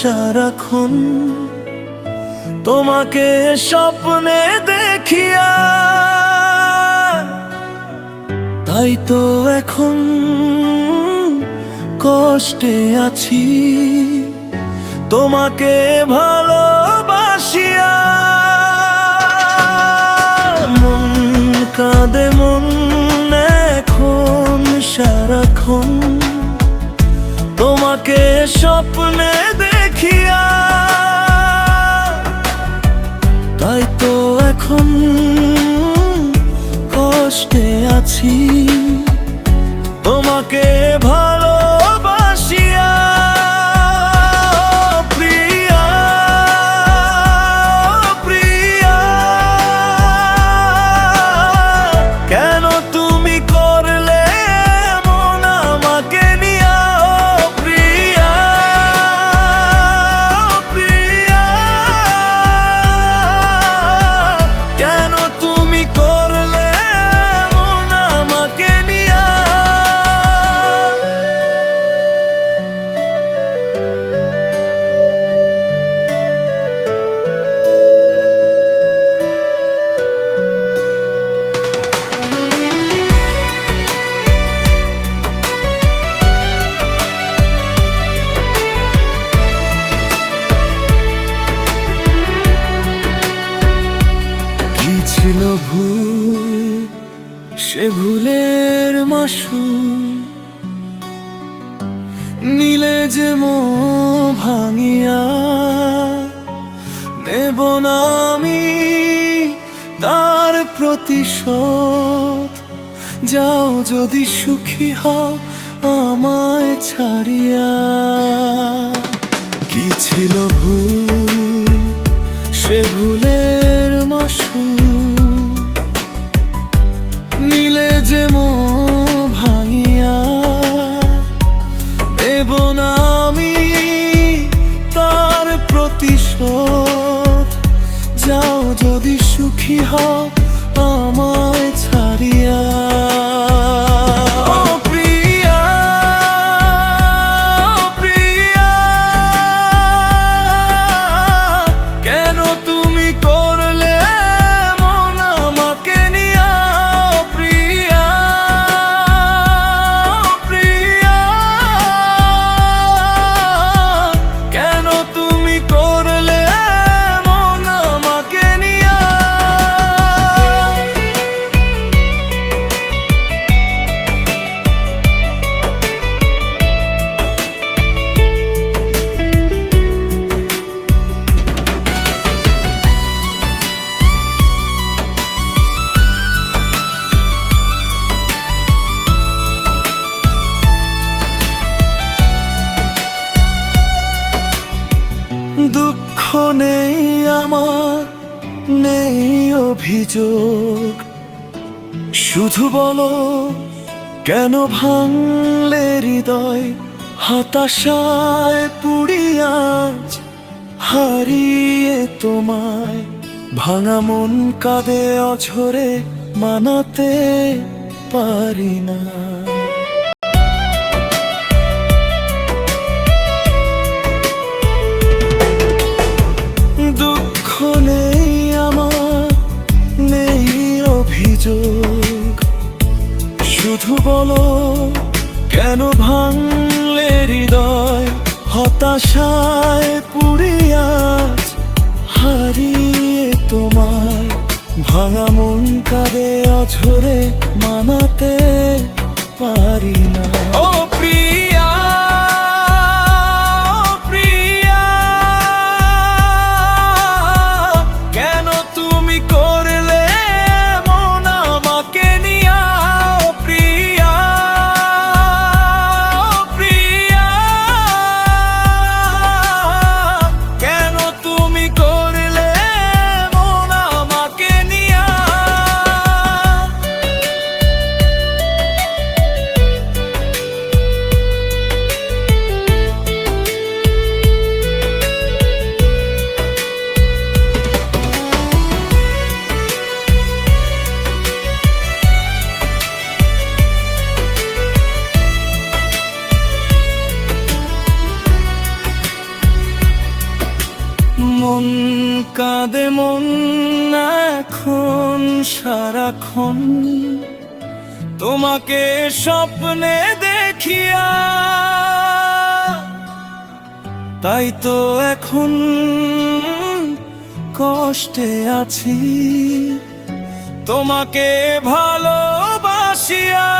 সারাক্ষণ তোমাকে স্বপ্নে দেখিয়া। তাই তো এখন কষ্টে আছি, তোমাকে ভালোবাসিয়া। মন কাঁদে, মন এখন সারাক্ষণ, তোমাকে স্বপ্নে আছি ভুল, সে ভুলের মাসু নীলে যে মো ভাঙিয়া নেব আমি তার প্রতিশোধ। যাও যদি সুখী হও আমায় ছাড়িয়া। কি ছিল ভুল, সে ভুলের সুখী হও নেই অভিযোগ। শুধু বলো, কেন ভাঙলে হৃদয়? হতাশায় পুড়িয়াজ হারিয়ে তোমায়। ভাঙা মন কাঁদে অঝরে, মানাতে পারি না। কেন ভাঙলে হৃদয়? হতাশায় পুড়িয়া হারিয়ে তোমার ভাঙা মন কাঁদে অঝরে মানাতে পারি না। সারাক্ষণ তোমাকে স্বপ্নে দেখিয়া। তাই তো এখন কষ্টে আছি। তোমাকে ভালোবাসিয়া।